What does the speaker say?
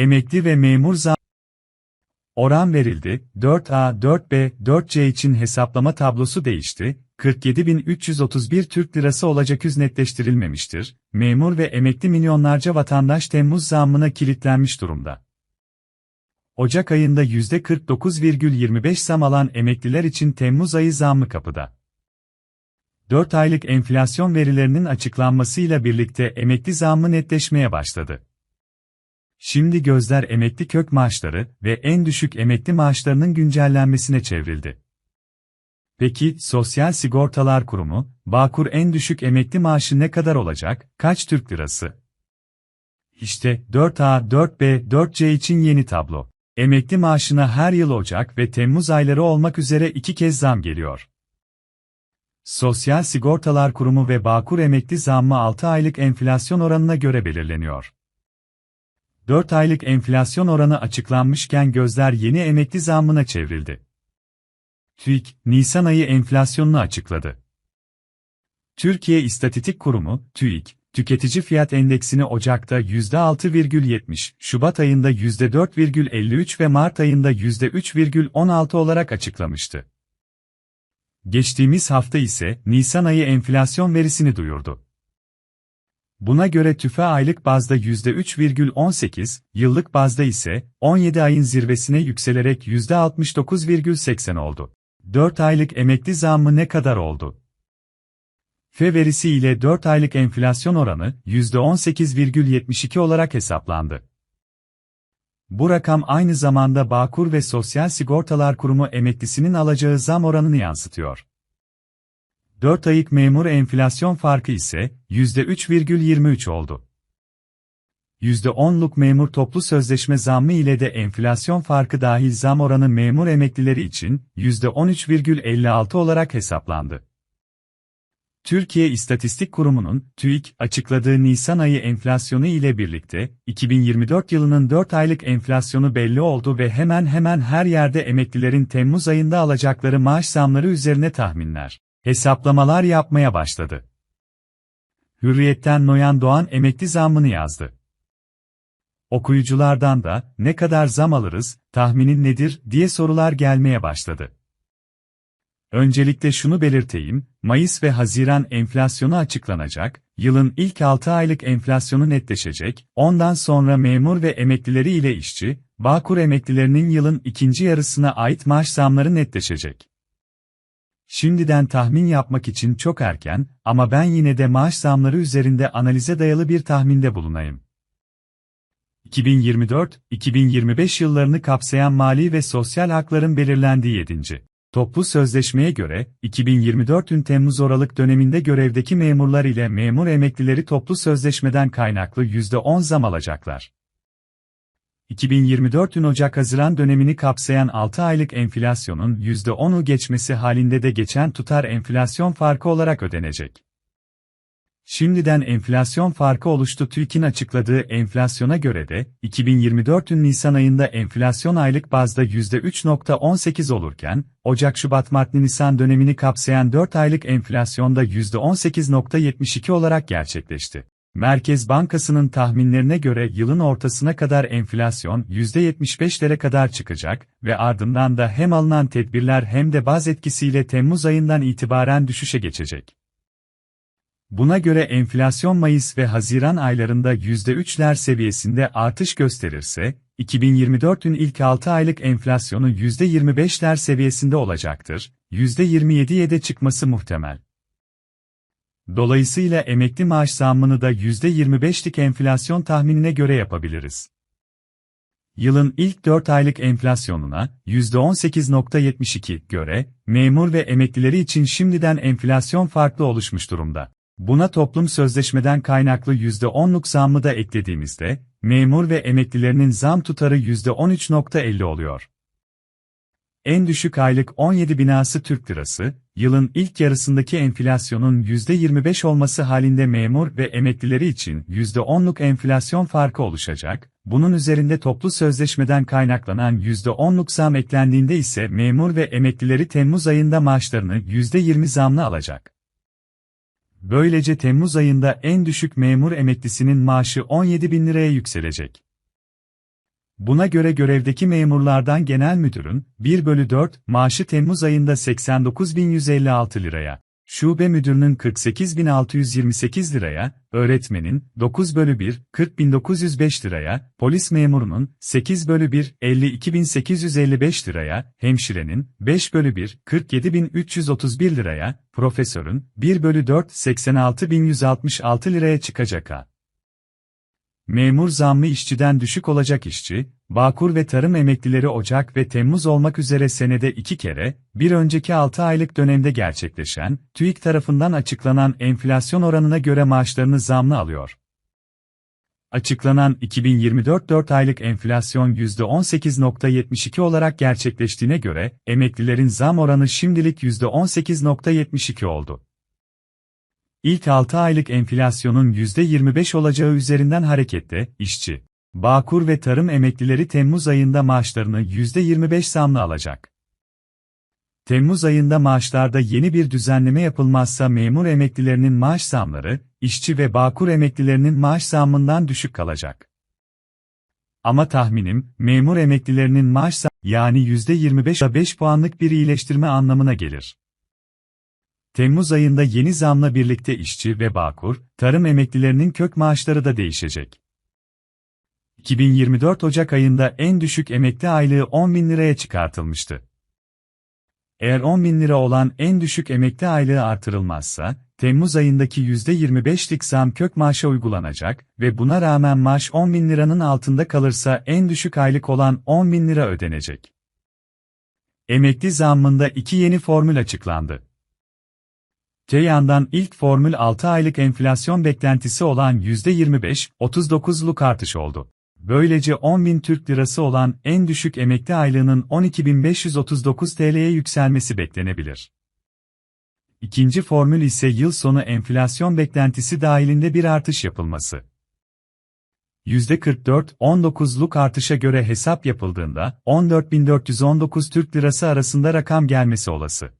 Emekli ve memur zam Oran verildi, 4A, 4B, 4C için hesaplama tablosu değişti, 47.331 Türk Lirası olacak yüz netleştirilmemiştir, memur ve emekli milyonlarca vatandaş Temmuz zammına kilitlenmiş durumda. Ocak ayında %49,25 zam alan emekliler için Temmuz ayı zammı kapıda. 4 aylık enflasyon verilerinin açıklanmasıyla birlikte emekli zammı netleşmeye başladı. Şimdi gözler emekli kök maaşları ve en düşük emekli maaşlarının güncellenmesine çevrildi. Peki, Sosyal Sigortalar Kurumu, Bağkur en düşük emekli maaşı ne kadar olacak, kaç Türk lirası? İşte 4A, 4B, 4C için yeni tablo. Emekli maaşına her yıl Ocak ve Temmuz ayları olmak üzere iki kez zam geliyor. Sosyal Sigortalar Kurumu ve Bağkur emekli zammı 6 aylık enflasyon oranına göre belirleniyor. 4 aylık enflasyon oranı açıklanmışken gözler yeni emekli zammına çevrildi. TÜİK, Nisan ayı enflasyonunu açıkladı. Türkiye İstatistik Kurumu, TÜİK, tüketici fiyat endeksini Ocak'ta %6,70, Şubat ayında %4,53 ve Mart ayında %3,16 olarak açıklamıştı. Geçtiğimiz hafta ise Nisan ayı enflasyon verisini duyurdu. Buna göre tüfe aylık bazda %3,18, yıllık bazda ise 17 ayın zirvesine yükselerek %69,80 oldu. 4 aylık emekli zammı ne kadar oldu? F verisi ile 4 aylık enflasyon oranı %18,72 olarak hesaplandı. Bu rakam aynı zamanda Bağkur ve Sosyal Sigortalar Kurumu emeklisinin alacağı zam oranını yansıtıyor. 4 aylık memur enflasyon farkı ise %3,23 oldu. %10'luk memur toplu sözleşme zammı ile de enflasyon farkı dahil zam oranı memur emeklileri için %13,56 olarak hesaplandı. Türkiye İstatistik Kurumu'nun TÜİK açıkladığı Nisan ayı enflasyonu ile birlikte 2024 yılının 4 aylık enflasyonu belli oldu ve hemen hemen her yerde emeklilerin Temmuz ayında alacakları maaş zamları üzerine tahminler, hesaplamalar yapmaya başladı. Hürriyetten Noyan Doğan emekli zammını yazdı. Okuyuculardan da ne kadar zam alırız, tahminin nedir diye sorular gelmeye başladı. Öncelikle şunu belirteyim, Mayıs ve Haziran enflasyonu açıklanacak, yılın ilk 6 aylık enflasyonu netleşecek, ondan sonra memur ve emeklileri ile işçi, Bağkur emeklilerinin yılın ikinci yarısına ait maaş zamları netleşecek. Şimdiden tahmin yapmak için çok erken ama ben yine de maaş zamları üzerinde analize dayalı bir tahminde bulunayım. 2024-2025 yıllarını kapsayan mali ve sosyal hakların belirlendiği 7. Toplu sözleşmeye göre, 2024 Temmuz Oralık döneminde görevdeki memurlar ile memur emeklileri toplu sözleşmeden kaynaklı %10 zam alacaklar. 2024 Ocak-Haziran dönemini kapsayan 6 aylık enflasyonun %10'u geçmesi halinde de geçen tutar enflasyon farkı olarak ödenecek. Şimdiden enflasyon farkı oluştu TÜİK'in açıkladığı enflasyona göre de, 2024 Nisan ayında enflasyon aylık bazda %3.18 olurken, Ocak-Şubat-Mart-Nisan dönemini kapsayan 4 aylık enflasyonda %18.72 olarak gerçekleşti. Merkez Bankası'nın tahminlerine göre yılın ortasına kadar enflasyon %75'lere kadar çıkacak ve ardından da hem alınan tedbirler hem de baz etkisiyle Temmuz ayından itibaren düşüşe geçecek. Buna göre enflasyon Mayıs ve Haziran aylarında %3'ler seviyesinde artış gösterirse, 2024'ün ilk 6 aylık enflasyonu %25'ler seviyesinde olacaktır, %27'ye de çıkması muhtemel. Dolayısıyla emekli maaş zammını da %25'lik enflasyon tahminine göre yapabiliriz. Yılın ilk 4 aylık enflasyonuna %18.72 göre, memur ve emeklileri için şimdiden enflasyon farklı oluşmuş durumda. Buna toplum sözleşmeden kaynaklı %10'luk zammı da eklediğimizde, memur ve emeklilerinin zam tutarı %13.50 oluyor. En düşük aylık 17 binası Türk lirası, yılın ilk yarısındaki enflasyonun %25 olması halinde memur ve emeklileri için %10'luk enflasyon farkı oluşacak, bunun üzerinde toplu sözleşmeden kaynaklanan %10'luk zam eklendiğinde ise memur ve emeklileri Temmuz ayında maaşlarını %20 zamlı alacak. Böylece Temmuz ayında en düşük memur emeklisinin maaşı 17 bin liraya yükselecek. Buna göre görevdeki memurlardan genel müdürün 1 bölü 4 maaşı Temmuz ayında 89.156 liraya, şube müdürünün 48.628 liraya, öğretmenin 9 bölü 1 40.905 liraya, polis memurunun 8 bölü 1 52.855 liraya, hemşirenin 5 bölü 1 47.331 liraya, profesörün 1 bölü 4 86.166 liraya çıkacak ha. Memur zammı işçiden düşük olacak işçi, Bağkur ve tarım emeklileri Ocak ve Temmuz olmak üzere senede iki kere, bir önceki 6 aylık dönemde gerçekleşen, TÜİK tarafından açıklanan enflasyon oranına göre maaşlarını zamlı alıyor. Açıklanan 2024 4 aylık enflasyon %18.72 olarak gerçekleştiğine göre, emeklilerin zam oranı şimdilik %18.72 oldu. İlk 6 aylık enflasyonun %25 olacağı üzerinden hareketle, işçi, Bağkur ve tarım emeklileri Temmuz ayında maaşlarını %25 zamlı alacak. Temmuz ayında maaşlarda yeni bir düzenleme yapılmazsa memur emeklilerinin maaş zamları, işçi ve Bağkur emeklilerinin maaş zammından düşük kalacak. Ama tahminim, memur emeklilerinin maaş zammı, yani %25'a 5 puanlık bir iyileştirme anlamına gelir. Temmuz ayında yeni zamla birlikte işçi ve Bağkur, tarım emeklilerinin kök maaşları da değişecek. 2024 Ocak ayında en düşük emekli aylığı 10 bin liraya çıkartılmıştı. Eğer 10 bin lira olan en düşük emekli aylığı artırılmazsa, Temmuz ayındaki %25'lik zam kök maaşa uygulanacak ve buna rağmen maaş 10 bin liranın altında kalırsa en düşük aylık olan 10 bin lira ödenecek. Emekli zammında iki yeni formül açıklandı. Yandan ilk formül 6 aylık enflasyon beklentisi olan %25-39'luk artış oldu. Böylece 10.000 Türk Lirası olan en düşük emekli aylığının 12.539 TL'ye yükselmesi beklenebilir. İkinci formül ise yıl sonu enflasyon beklentisi dahilinde bir artış yapılması. %44-19'luk artışa göre hesap yapıldığında 14.419 Türk Lirası arasında rakam gelmesi olası.